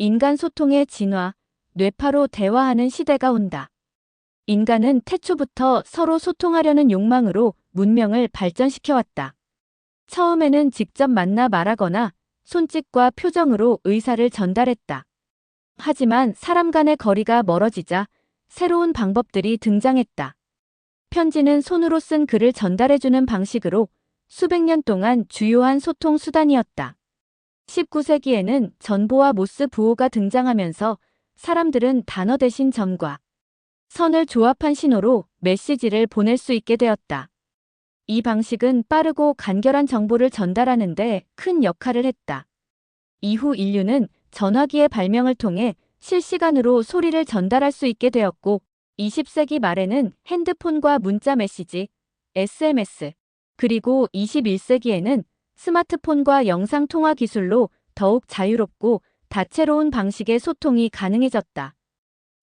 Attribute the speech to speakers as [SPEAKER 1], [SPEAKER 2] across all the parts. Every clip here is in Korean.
[SPEAKER 1] 인간 소통의 진화, 뇌파로 대화하는 시대가 온다. 인간은 태초부터 서로 소통하려는 욕망으로 문명을 발전시켜왔다. 처음에는 직접 만나 말하거나 손짓과 표정으로 의사를 전달했다. 하지만 사람 간의 거리가 멀어지자 새로운 방법들이 등장했다. 편지는 손으로 쓴 글을 전달해주는 방식으로 수백 년 동안 주요한 소통 수단이었다. 19세기에는 전보와 모스 부호가 등장하면서 사람들은 단어 대신 점과 선을 조합한 신호로 메시지를 보낼 수 있게 되었다. 이 방식은 빠르고 간결한 정보를 전달하는 데 큰 역할을 했다. 이후 인류는 전화기의 발명을 통해 실시간으로 소리를 전달할 수 있게 되었고, 20세기 말에는 핸드폰과 문자 메시지, SMS, 그리고 21세기에는 스마트폰과 영상통화 기술로 더욱 자유롭고 다채로운 방식의 소통이 가능해졌다.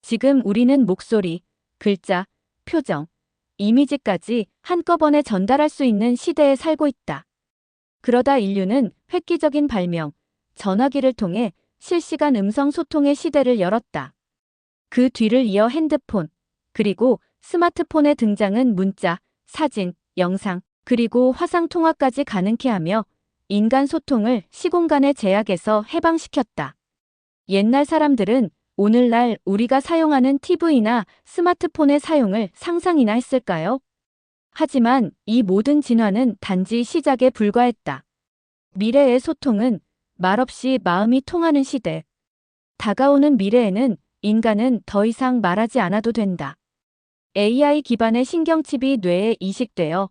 [SPEAKER 1] 지금 우리는 목소리, 글자, 표정, 이미지까지 한꺼번에 전달할 수 있는 시대에 살고 있다. 그러다 인류는 획기적인 발명, 전화기를 통해 실시간 음성 소통의 시대를 열었다. 그 뒤를 이어 핸드폰, 그리고 스마트폰의 등장은 문자, 사진, 영상, 그리고 화상 통화까지 가능케 하며 인간 소통을 시공간의 제약에서 해방시켰다. 옛날 사람들은 오늘날 우리가 사용하는 TV나 스마트폰의 사용을 상상이나 했을까요? 하지만 이 모든 진화는 단지 시작에 불과했다. 미래의 소통은 말없이 마음이 통하는 시대. 다가오는 미래에는 인간은 더 이상 말하지 않아도 된다. AI 기반의 신경칩이 뇌에 이식되어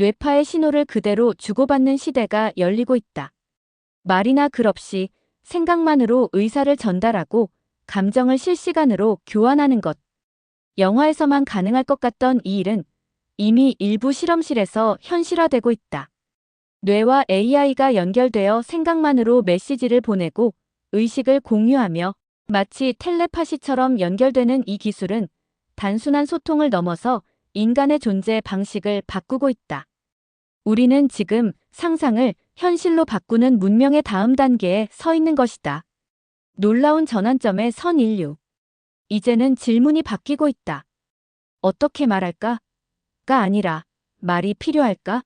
[SPEAKER 1] 뇌파의 신호를 그대로 주고받는 시대가 열리고 있다. 말이나 글 없이 생각만으로 의사를 전달하고 감정을 실시간으로 교환하는 것. 영화에서만 가능할 것 같던 이 일은 이미 일부 실험실에서 현실화되고 있다. 뇌와 AI가 연결되어 생각만으로 메시지를 보내고 의식을 공유하며 마치 텔레파시처럼 연결되는 이 기술은 단순한 소통을 넘어서 인간의 존재 방식을 바꾸고 있다. 우리는 지금 상상을 현실로 바꾸는 문명의 다음 단계에 서 있는 것이다. 놀라운 전환점의 선 인류. 이제는 질문이 바뀌고 있다. 어떻게 말할까? 가 아니라 말이 필요할까?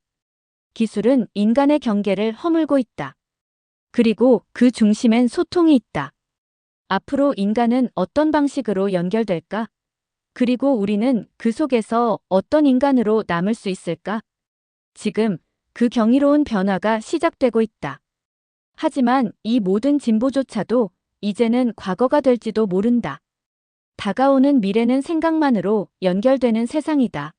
[SPEAKER 1] 기술은 인간의 경계를 허물고 있다. 그리고 그 중심엔 소통이 있다. 앞으로 인간은 어떤 방식으로 연결될까? 그리고 우리는 그 속에서 어떤 인간으로 남을 수 있을까? 지금 그 경이로운 변화가 시작되고 있다. 하지만 이 모든 진보조차도 이제는 과거가 될지도 모른다. 다가오는 미래는 생각만으로 연결되는 세상이다.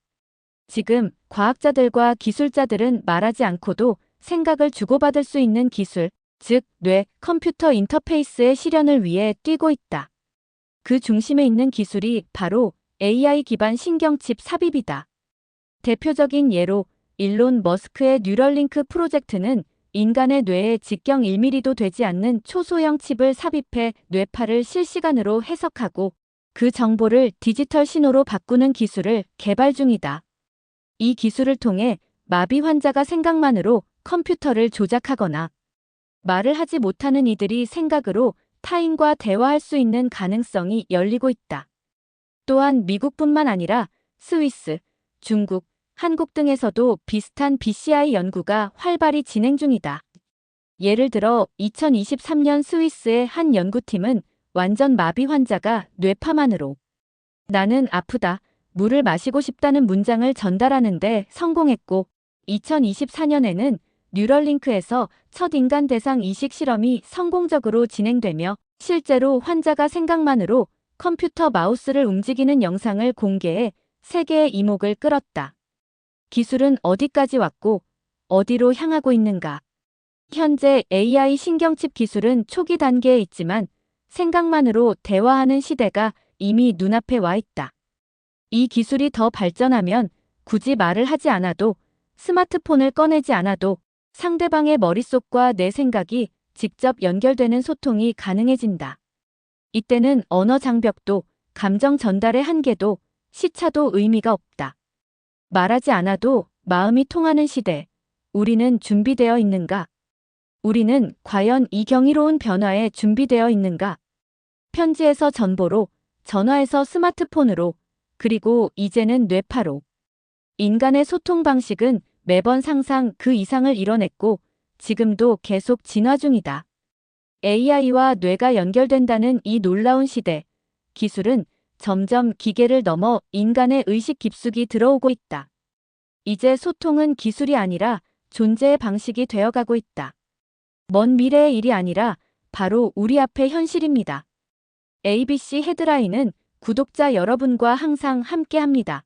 [SPEAKER 1] 지금 과학자들과 기술자들은 말하지 않고도 생각을 주고받을 수 있는 기술, 즉, 뇌, 컴퓨터 인터페이스의 실현을 위해 뛰고 있다. 그 중심에 있는 기술이 바로 AI 기반 신경칩 삽입이다. 대표적인 예로 일론 머스크의 뉴럴링크 프로젝트는 인간의 뇌에 직경 1mm도 되지 않는 초소형 칩을 삽입해 뇌파를 실시간으로 해석하고 그 정보를 디지털 신호로 바꾸는 기술을 개발 중이다. 이 기술을 통해 마비 환자가 생각만으로 컴퓨터를 조작하거나 말을 하지 못하는 이들이 생각으로 타인과 대화할 수 있는 가능성이 열리고 있다. 또한 미국뿐만 아니라 스위스, 중국, 한국 등에서도 비슷한 BCI 연구가 활발히 진행 중이다. 예를 들어 2023년 스위스의 한 연구팀은 완전 마비 환자가 뇌파만으로 나는 아프다, 물을 마시고 싶다는 문장을 전달하는데 성공했고 2024년에는 뉴럴링크에서 첫 인간 대상 이식 실험이 성공적으로 진행되며 실제로 환자가 생각만으로 컴퓨터 마우스를 움직이는 영상을 공개해 세계의 이목을 끌었다. 기술은 어디까지 왔고 어디로 향하고 있는가? 현재 AI 신경칩 기술은 초기 단계에 있지만 생각만으로 대화하는 시대가 이미 눈앞에 와 있다. 이 기술이 더 발전하면 굳이 말을 하지 않아도 스마트폰을 꺼내지 않아도 상대방의 머릿속과 내 생각이 직접 연결되는 소통이 가능해진다. 이때는 언어 장벽도 감정 전달의 한계도 시차도 의미가 없다. 말하지 않아도 마음이 통하는 시대. 우리는 준비되어 있는가? 우리는 과연 이 경이로운 변화에 준비되어 있는가? 편지에서 전보로, 전화에서 스마트폰으로, 그리고 이제는 뇌파로. 인간의 소통 방식은 매번 상상 그 이상을 이뤄냈고, 지금도 계속 진화 중이다. AI와 뇌가 연결된다는 이 놀라운 시대, 기술은 점점 기계를 넘어 인간의 의식 깊숙이 들어오고 있다. 이제 소통은 기술이 아니라 존재의 방식이 되어가고 있다. 먼 미래의 일이 아니라 바로 우리 앞의 현실입니다. ABC 헤드라인은 구독자 여러분과 항상 함께 합니다.